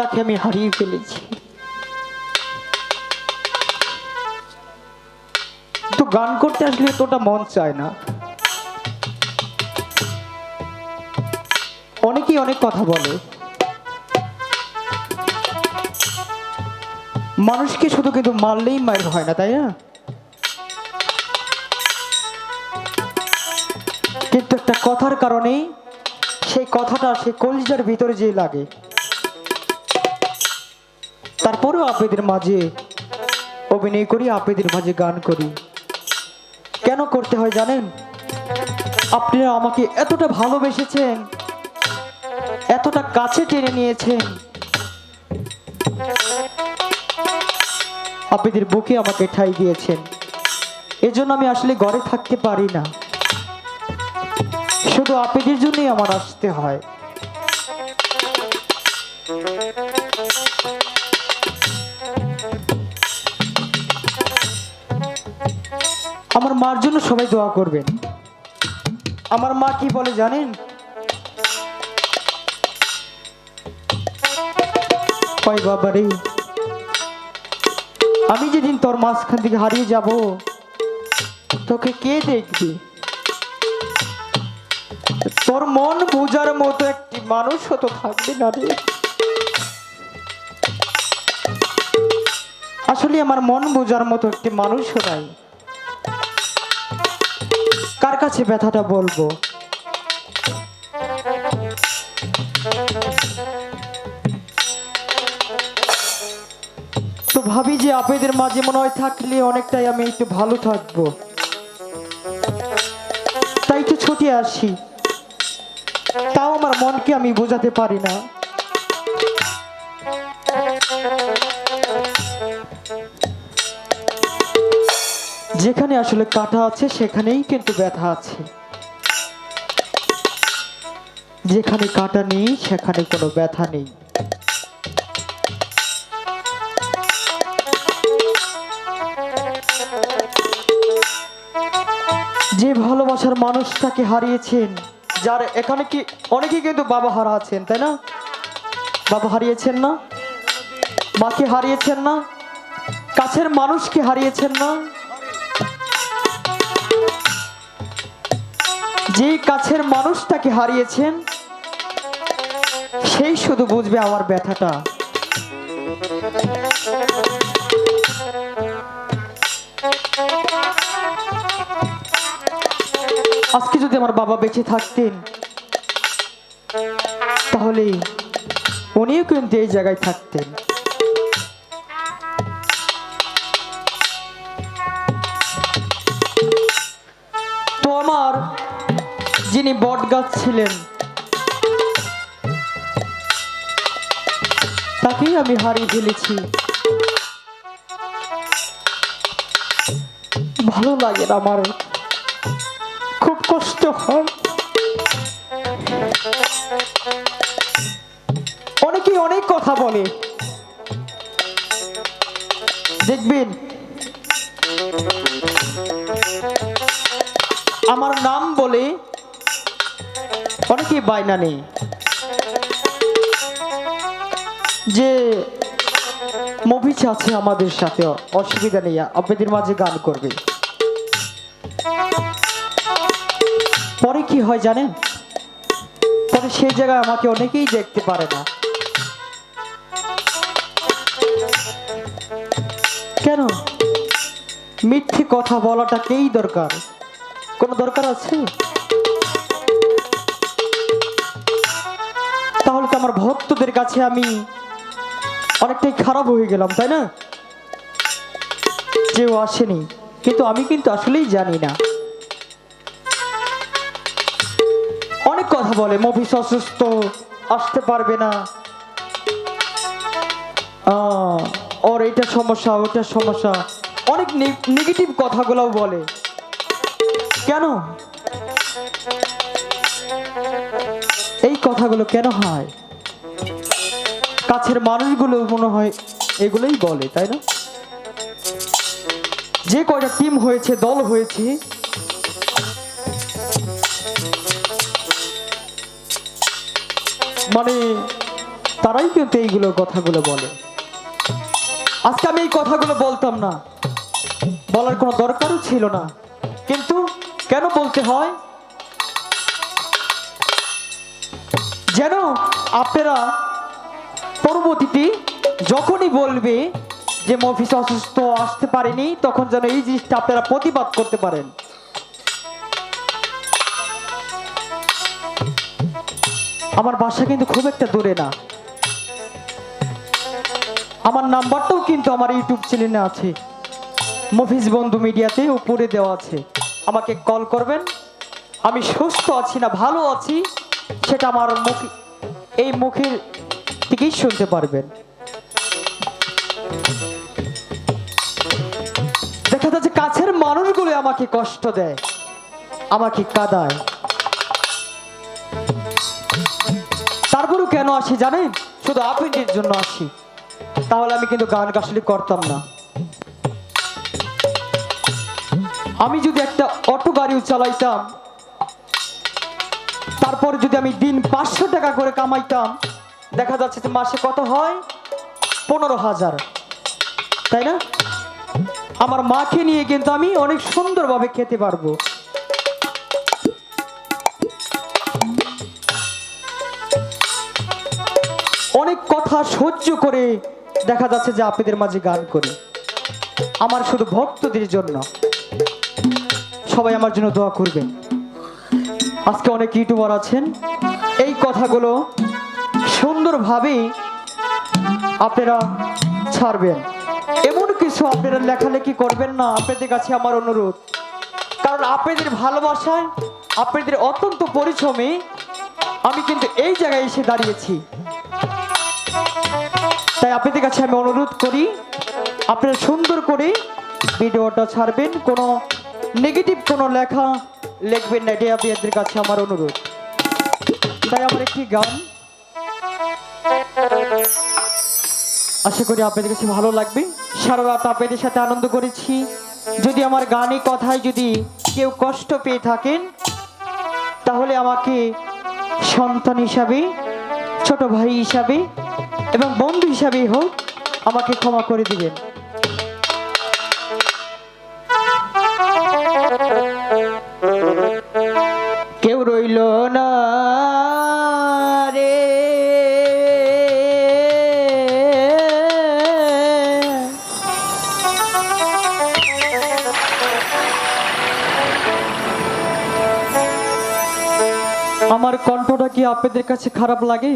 তাকে আমি হারিয়ে ফেলেছি। তো গান করতে আসলে তোটা মন চায় না। অনেকেই অনেক কথা বলে। মানুষকে শুধু কিন্তু মারলেই মায়ের হয় না, তাই না? কিন্তু একটা কথার কারণেই সেই কথাটা সেই কলিজার ভিতরে যে লাগে। তারপরেও আপনাদের মাঝে অভিনয় করি, আপনাদের মাঝে গান করি। কেন করতে হয় জানেন? আপনারা আমাকে এতটা ভালোবেসেছেন, এতটা কাছে টেনে নিয়েছেন। আপনাদের বুকে আমাকে ঠাই দিয়েছেন। এজন্য আমি আসলে ঘরে থাকতে পারি না। শুধু আপনাদের জন্যই আমার আসতে হয়। আমার মার জন্য সবাই দোয়া করবেন। আমার মা কি বলে জানেন? আমি যেদিন তোর মাঝখান থেকে হারিয়ে যাব, তোকে কে দেখবে? তোর মন বোঝার মতো একটি মানুষ তো থাকবে না রে। আসলে আমার মন বোঝার মতো একটি মানুষ নাই। কার কাছে ব্যথাটা বলব? তো ভাবি যে আপনাদের মাঝে মনে হয় থাকলে অনেকটাই আমি একটু ভালো থাকব। তাই তো ছুটে আসি। তাও আমার মনকে আমি বোঝাতে পারি না। যেখানে আসলে কাটা আছে, সেখানেই কিন্তু ব্যথা আছে। যেখানে কাটা নেই, সেখানে কোনো ব্যথা নেই। যে ভালোবাসার মানুষটাকে হারিয়েছেন, যার এখানে কি অনেকেই কিন্তু বাবা হারা আছেন, তাই না? বাবা হারিয়েছেন না? মাকে হারিয়েছেন না? কাছের মানুষকে হারিয়েছেন না? যেই কাছের মানুষটাকে হারিয়েছেন, সেই শুধু বুঝবে আমার ব্যথাটা। আজকে যদি আমার বাবা বেঁচে থাকতেন, তাহলে উনিও কিন্তু এই জায়গায় থাকতেন। যিনি বট গাছ ছিলেন, তাকেই আমি হারিয়ে ফেলেছি। ভালো লাগে না আমার। খুব কষ্ট হয়। অনেকেই অনেক কথা বলে। দেখবেন, আমার নাম বলে অনেকেই বায়না নেই? যে মুভি আছে আমাদের সাথে, অসুবিধা নেই, আপনাদের মাঝে গান করবে। পরে কি হয় জানেন? পরে সেই জায়গায় আমাকে অনেকেই দেখতে পারে না। কেন? মিথ্যে কথা বলাটাকেই দরকার? কোনো দরকার আছে? ভক্তদের কাছে আমি অনেকটাই খারাপ হয়ে গেলাম, তাই না? কেউ আসেনি। কিন্তু আমি কিন্তু আসলেই জানি না। অনেক কথা বলে, মফিস অসুস্থ, আসতে পারবে না। ওর এইটা সমস্যা ওটা সমস্যা। অনেক নেগেটিভ কথাগুলো বলে। কেন? এই কথাগুলো কেন হয়? কাছের মানুষগুলো মনে হয় এগুলোই বলে, তাই না? যে কয়টা টিম হয়েছে, দল হয়েছে মানে তারাই কিন্তু এইগুলো কথাগুলো বলে। আজকে আমি এই কথাগুলো বলতাম না, বলার কোনো দরকারও ছিল না। কিন্তু কেন বলতে হয়? যেন আপনারা পরবর্তীতে যখনই বলবে যে মফিস অসুস্থ, আসতে পারেনি, তখন যেন এই জিনিসটা আপনারা প্রতিবাদ করতে পারেন। আমার বাসা কিন্তু খুব একটা দূরে না। আমার নাম্বারটাও কিন্তু আমার ইউটিউব চ্যানেলে আছে। মফিজ বন্ধু মিডিয়াতে উপরে দেওয়া আছে। আমাকে কল করবেন। আমি সুস্থ আছি না, ভালো আছি। সেটা আমার মুখ এই মুখের থেকেই শুনতে পারবেন। দেখা যাচ্ছে কাছের মানুষগুলো আমাকে কষ্ট দেয়, আমাকে কাদায়। তারপরেও কেন আসি জানেন? শুধু আপনাদের জন্য আসি। তাহলে আমি কিন্তু গান কাশলি করতাম না। আমি যদি একটা অটো গাড়িও চালাইতাম, তারপর যদি আমি দিন পাঁচশো টাকা করে কামাইতাম দেখা যাচ্ছে যে মাসে কত হয়? পনেরো হাজার। তাই না? আমার মাকে নিয়ে কিন্তু আমি অনেক সুন্দরভাবে খেতে পারব। অনেক কথা সহ্য করে দেখা যাচ্ছে যে আপনাদের মাঝে গান করি। আমার শুধু ভক্তদের জন্য। সবাই আমার জন্য দোয়া করবেন। আজকে অনেক ইউটিউবার আছেন। এই কথাগুলো সুন্দরভাবে আপনারা ছাড়বেন। এমন কিছু আপনারা লেখালেখি করবেন না, আপনাদের কাছে আমার অনুরোধ। কারণ আপনাদের ভালোবাসায়, আপনাদের অত্যন্ত পরিশ্রমে আমি কিন্তু এই জায়গায় এসে দাঁড়িয়েছি। তাই আপনাদের কাছে আমি অনুরোধ করি, আপনারা সুন্দর করে ভিডিওটা ছাড়বেন, কোনো নেগেটিভ কোনো লেখা লিখবেন না, এটাই আপনাদের কাছে আমার অনুরোধ। তাই আমার একটি গান আশা করি আপনাদের কাছে ভালো লাগবে। সারা রাত আপনাদের সাথে আনন্দ করেছি। যদি আমার গানে কথায় যদি কেউ কষ্ট পেয়ে থাকেন, তাহলে আমাকে সন্তান হিসাবে, ছোট ভাই হিসাবে এবং বন্ধু হিসাবেই হোক, আমাকে ক্ষমা করে দিবেন। আমার কণ্ঠটা কি আপনাদের কাছে খারাপ লাগে?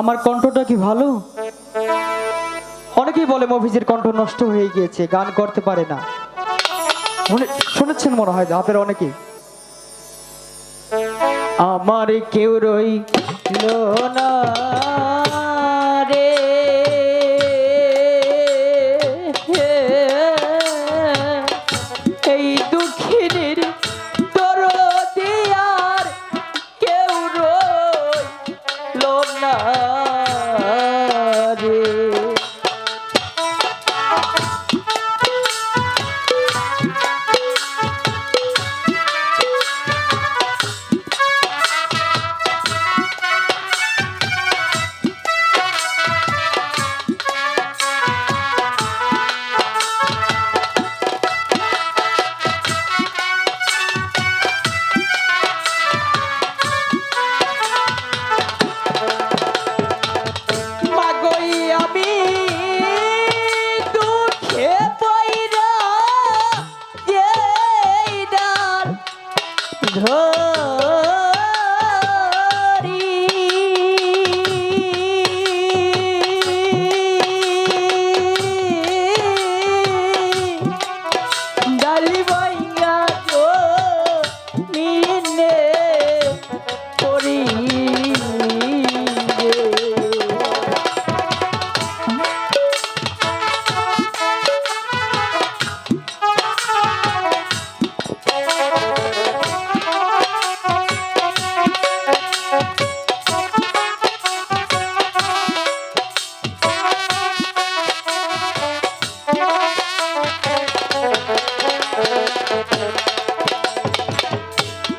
আমার কণ্ঠটা কি ভালো? অনেকেই বলে মফিজের কণ্ঠ নষ্ট হয়ে গিয়েছে গান করতে পারে না। শুনেছেন মনে হয় আপনার অনেকে আমার কেউ রইল না।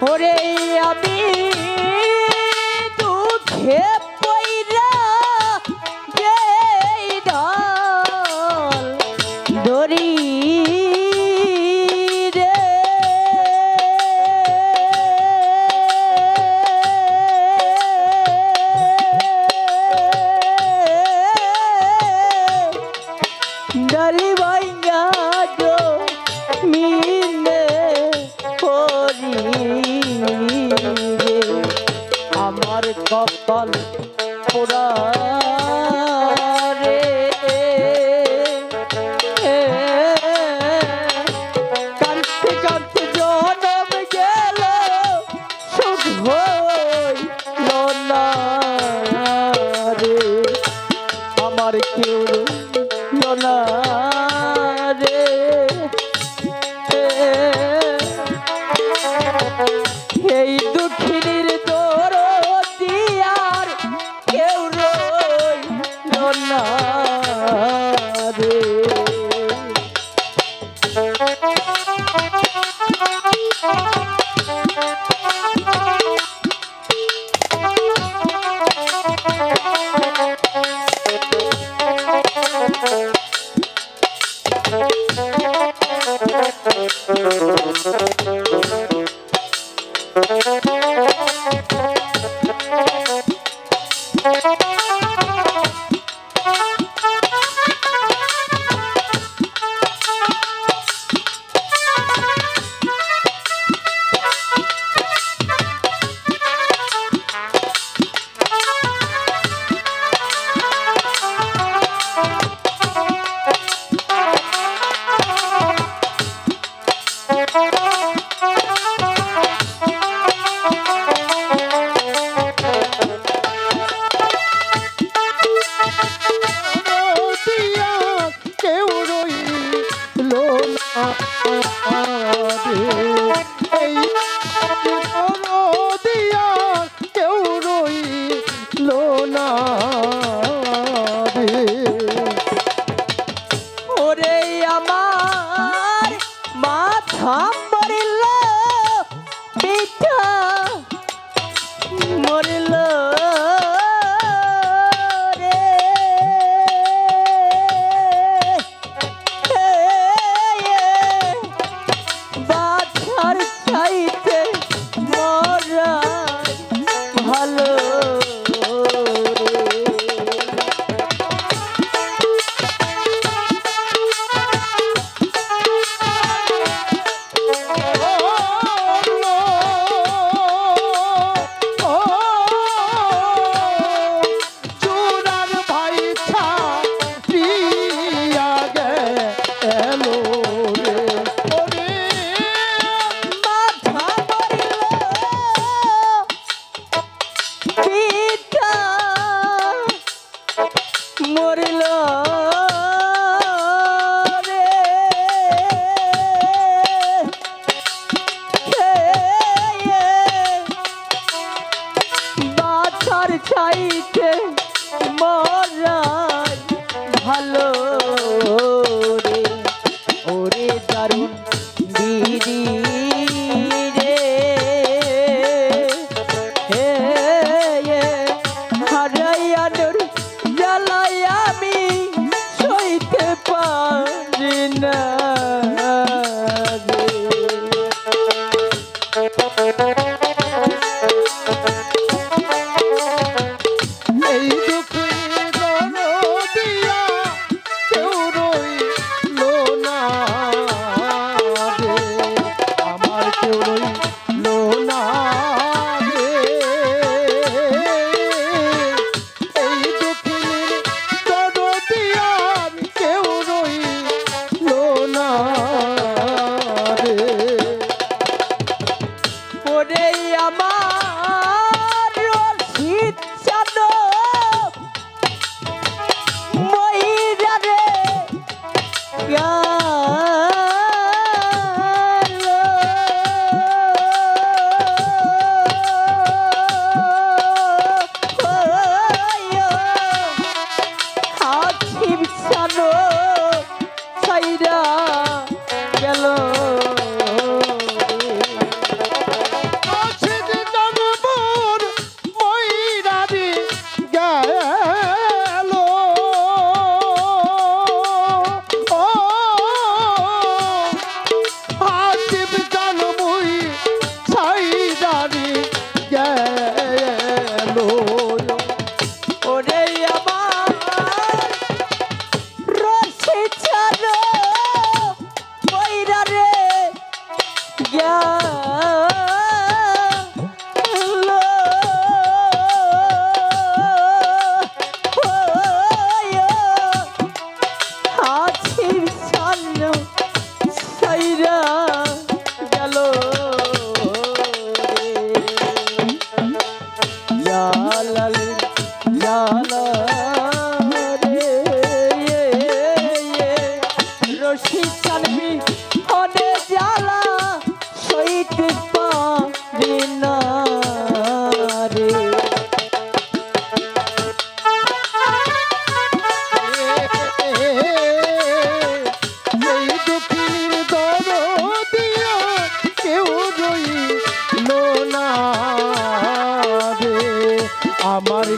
ওরে আমি দুঃখে কপাল পোড়া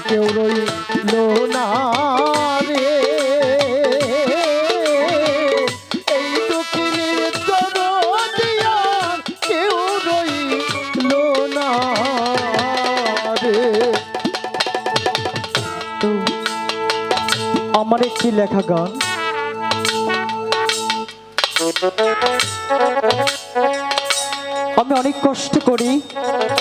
কেউ রইল না রে। এই না রে। আমার একটি লেখা গান। আমি অনেক কষ্ট করি।